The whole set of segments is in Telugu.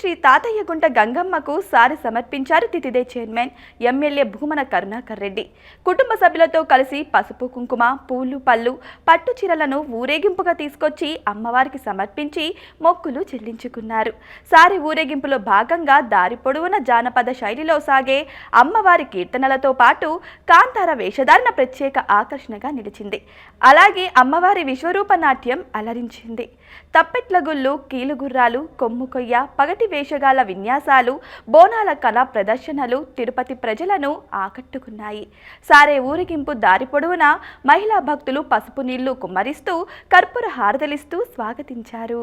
శ్రీ తాతయ్యగుంట గంగమ్మకు సారి సమర్పించారు తితిదే చైర్మన్ ఎమ్మెల్యే భూమన కరుణాకర్ రెడ్డి. కుటుంబ సభ్యులతో కలిసి పసుపు కుంకుమ పూలు పళ్ళు పట్టు చీరలను ఊరేగింపుగా తీసుకొచ్చి అమ్మవారికి సమర్పించి మొక్కులు చెల్లించుకున్నారు. సారి ఊరేగింపులో భాగంగా దారి పొడవున జానపద శైలిలో సాగే అమ్మవారి కీర్తనలతో పాటు కాంతార వేషధారణ ప్రత్యేక ఆకర్షణగా నిలిచింది. అలాగే అమ్మవారి విశ్వరూప నాట్యం అలరించింది. తప్పెట్ల గుళ్ళు కీలుగుర్రాలు కొమ్ము కొయ్య పగటి వేషగాల విన్యాసాలు బోనాల కళా ప్రదర్శనలు తిరుపతి ప్రజలను ఆకట్టుకున్నాయి. సారే ఊరేగింపు దారి పొడవునా మహిళా భక్తులు పసుపు నీళ్ళు కుమ్మరిస్తూ కర్పూర హారతలిస్తూ స్వాగతించారు.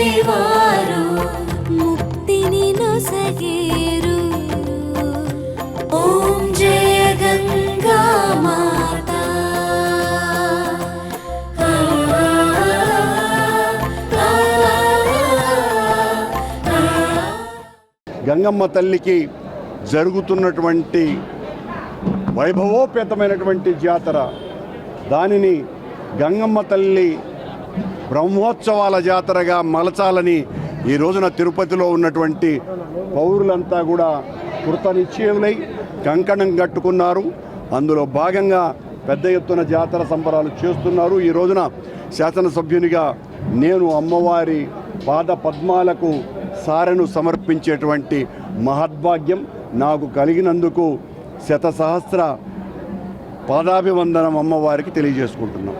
గంగమ్మ తల్లికి జరుగుతున్నటువంటి వైభవోపేతమైనటువంటి జాతర. దానిని గంగమ్మ తల్లి బ్రహ్మోత్సవాల జాతరగా మలచాలని ఈ రోజున తిరుపతిలో ఉన్నటువంటి పౌరులంతా కూడా కృత కంకణం కట్టుకున్నారు. అందులో భాగంగా పెద్ద ఎత్తున జాతర సంబరాలు చేస్తున్నారు. ఈ రోజున శాసనసభ్యునిగా నేను అమ్మవారి పాద పద్మాలకు సారెను సమర్పించేటువంటి మహద్భాగ్యం నాకు కలిగినందుకు శత సహస్ర పాదాభివందనం అమ్మవారికి తెలియజేసుకుంటున్నాం.